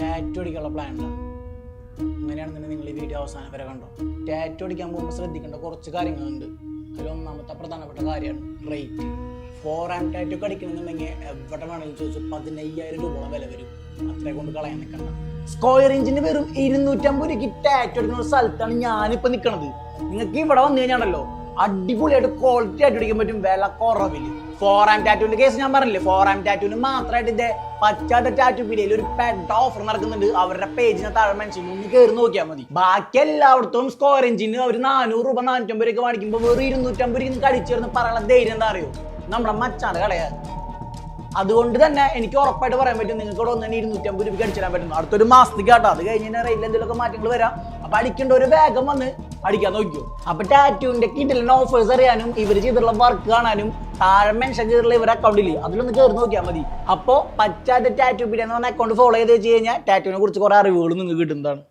Tattoo അടിക്കാനുള്ള plan ഉണ്ടോ അങ്ങനെയാണെന്നുണ്ടെങ്കിൽ നിങ്ങൾ ഈ വീഡിയോ അവസാനം വരെ കണ്ടോ. ടാറ്റു അടിക്കാൻ പോകുമ്പോൾ ശ്രദ്ധിക്കേണ്ട കുറച്ച് കാര്യങ്ങളുണ്ട്. അതിൽ ഒന്നാമത്തെ പ്രധാനപ്പെട്ട കാര്യമാണ് റേറ്റ് ഫോർ ആം ടാറ്റു ഒക്കെ അടിക്കണമെന്നുണ്ടെങ്കിൽ എവിടെ വേണമെങ്കിലും ചോദിച്ചു പതിനയ്യായിരം രൂപയോളം വില വരും. അത്രേ കൊണ്ട് കളയാൻ നിൽക്കണ്ട. സ്ക്വയർ ഇഞ്ചിന് വെറും ഇരുന്നൂറ്റമ്പത് രൂപയ്ക്ക് ടാറ്റു അടിക്കുന്ന ഒരു സ്ഥലത്താണ് ഞാനിപ്പോൾ നിൽക്കണത് നിങ്ങൾക്ക് ഇവിടെ വന്നു കഴിഞ്ഞാണല്ലോ. അടിപൊളിയായിട്ട് ക്വാളിറ്റി ആയിട്ട് അടിക്കാൻ പറ്റും. വില കുറവിൽ. ഫോർ ആം ടാറ്റുവിന്റെ കേസ് ഞാൻ പറഞ്ഞില്ലേ? ഫോർ ആം ടാറ്റുവിന് മാത്രമായിട്ട് ഇതേ പച്ചാത്ത ടാറ്റു പീഡിയയിൽ ഒരു പെഡ് ഓഫർ നടക്കുന്നുണ്ട്. അവരുടെ പേജിനെ താഴെ മെൻഷൻ ഒന്ന് കയറി നോക്കിയാൽ മതി. ബാക്കി എല്ലായിടത്തും സ്കോർ എഞ്ചിന് അവർ നാനൂറ് രൂപ നാനൂറ്റമ്പത് രൂപ വാങ്ങിക്കുമ്പോൾ വെറും ഇരുന്നൂറ്റമ്പത് രൂപ കടിച്ചേർന്ന് പറയാനുള്ള ധൈര്യം എന്താ അറിയോ? നമ്മുടെ മച്ചാണ് കളയാ അതുകൊണ്ട് തന്നെ എനിക്ക് ഉറപ്പായിട്ട് പറയാൻ പറ്റും നിങ്ങൾക്ക് ഇവിടെ ഒന്നിനെ ഇരുന്നൂറ്റമ്പത് രൂപയ്ക്ക് അടിച്ചിടാൻ പറ്റും. അടുത്തൊരു മാസത്തേക്ക് കേട്ടോ. അത് കഴിഞ്ഞ് കഴിഞ്ഞാൽ റേറ്റിൽ എന്തെങ്കിലുമൊക്കെ മാറ്റങ്ങൾ വരാം. അപ്പൊ അടിക്കേണ്ട ഒരു വേഗം വന്ന് അടിക്കാൻ നോക്കിയോ അപ്പൊ ടാറ്റുവിന്റെ കിഡിലിന് ഓഫേഴ്സ് അറിയാനും ഇവർ ചെയ്തിട്ടുള്ള വർക്ക് കാണാനും താഴെ മെൻഷൻ ചെയ്തിട്ടുള്ള ഇവരുടെ അക്കൗണ്ടിൽ അതിലൊന്ന് കയറി നോക്കിയാൽ മതി. അപ്പോ പറ്റാത്ത ടാറ്റു പീഡിയ എന്ന് പറഞ്ഞ അക്കൗണ്ട് ഫോളോ ചെയ്ത് വെച്ച് കഴിഞ്ഞാൽ ടാറ്റുവിനെ കുറിച്ച് കുറെ അറിവുകൾ നിങ്ങൾക്ക് കിട്ടുന്നതാണ്.